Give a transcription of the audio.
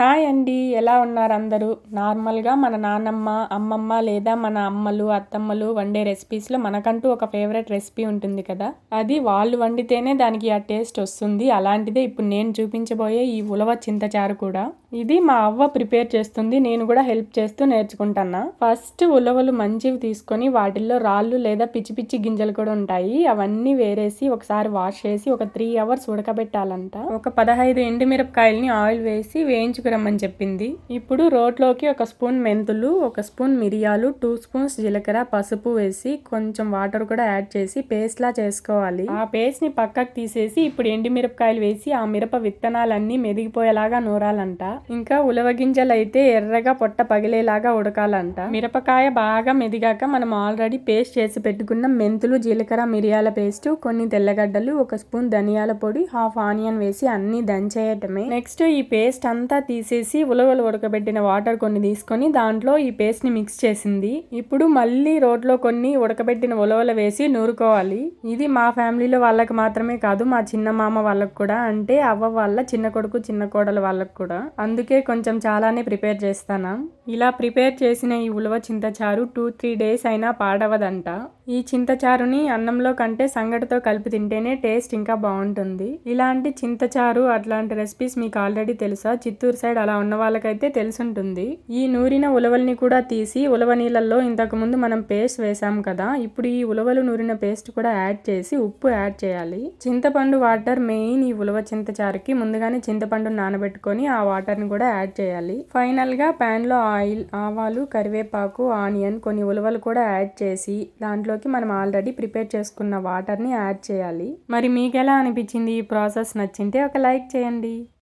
Hi అండి ఎలా ఉన్నారు అందరూ? నార్మల్గా మన నాన్నమ్మ అమ్మమ్మ లేదా మన అమ్మలు అత్తమ్మలు వండే రెసిపీస్లో మనకంటూ ఒక ఫేవరెట్ రెసిపీ ఉంటుంది కదా? అది వాళ్ళు వండితేనే దానికి ఆ టేస్ట్ వస్తుంది. అలాంటిదే ఇప్పుడు నేను చూపించబోయే ఈ ఉలవ చింతచారు కూడా. ఇది మా అవ్వ ప్రిపేర్ చేస్తుంది. నేను కూడా హెల్ప్ చేస్తూ నేర్చుకుంటాను? ఫస్ట్ ఉలవలు మంచివి తీసుకొని వాటిల్లో రాళ్ళు లేదా పిచ్చి పిచ్చి గింజలు కూడా ఉంటాయి. అవన్నీ వేరేసి ఒకసారి వాష్ చేసి ఒక త్రీ అవర్స్ ఉడకబెట్టాలంట. ఒక పదహైదు ఎండుమిరపకాయలని ఆయిల్ వేసి తీసుకురమ్మని చెప్పింది. ఇప్పుడు రోట్లోకి ఒక స్పూన్ మెంతులు ఒక స్పూన్ మిరియాలు టూ స్పూన్స్ జీలకర్ర పసుపు వేసి కొంచెం వాటర్ కూడా యాడ్ చేసి పేస్ట్ లా చేసుకోవాలి. ఆ పేస్ట్ని పక్కకు తీసేసి ఇప్పుడు ఎండుమిరపకాయలు వేసి ఆ మిరప విత్తనాలన్నీ మెదిగిపోయేలాగా నూరాలంట. ఇంకా ఉలవ గింజలు అయితే ఎర్రగా పొట్ట పగిలేలాగా ఉడకాలంట. మిరపకాయ బాగా మెదిగాక మనం ఆల్రెడీ పేస్ట్ చేసి పెట్టుకున్న మెంతులు జీలకర్ర మిరియాల పేస్ట్ కొన్ని తెల్లగడ్డలు ఒక స్పూన్ ధనియాల పొడి హాఫ్ ఆనియన్ వేసి అన్ని దంచేయటమే. నెక్స్ట్ ఈ పేస్ట్ అంతా తీసేసి ఉలవలు ఉడకబెట్టిన వాటర్ కొన్ని తీసుకొని దాంట్లో ఈ పేస్ట్ని మిక్స్ చేసింది. ఇప్పుడు మళ్ళీ రోట్లో కొన్ని ఉడకబెట్టిన ఉలవలు వేసి నూరుకోవాలి. ఇది మా ఫ్యామిలీలో వాళ్ళకి మాత్రమే కాదు మా చిన్న మామ వాళ్ళకు కూడా అంటే అవ్వ వాళ్ళ చిన్న కొడుకు చిన్న కోడలు వాళ్ళకు కూడా. అందుకే కొంచెం చాలానే ప్రిపేర్ చేస్తాను? ఇలా ప్రిపేర్ చేసిన ఈ ఉలవ చింతచారు టూ త్రీ డేస్ అయినా పాడవదంట. ఈ చింతచారుని అన్నంలో కంటే సంగటితో కలిపి తింటేనే టేస్ట్ ఇంకా బాగుంటుంది. ఇలాంటి చింతచారు అట్లాంటి రెసిపీస్ మీకు ఆల్రెడీ తెలుసా? చిత్తూరు సైడ్ అలా ఉన్న వాళ్ళకైతే తెలుసుంటుంది. ఈ నూరిన ఉలవల్ని కూడా తీసి ఉలవ నీళ్ళల్లో ఇంతకుముందు మనం పేస్ట్ వేసాం కదా ఇప్పుడు ఈ ఉలవలు నూరిన పేస్ట్ కూడా యాడ్ చేసి ఉప్పు యాడ్ చేయాలి. చింతపండు వాటర్ మెయిన్ ఈ ఉలవ చింతచారుకి ముందుగానే చింతపండు నానబెట్టుకొని ఆ వాటర్ని కూడా యాడ్ చేయాలి. ఫైనల్గా ప్యాన్లో ఆయిల్ ఆవాలు కరివేపాకు ఆనియన్ కొన్ని ఉలవలు కూడా యాడ్ చేసి దాంట్లోకి మనం ఆల్రెడీ ప్రిపేర్ చేసుకున్న వాటర్ని యాడ్ చేయాలి. మరి మీకు ఎలా అనిపించింది ఈ ప్రాసెస్? నచ్చింటే ఒక లైక్ చేయండి.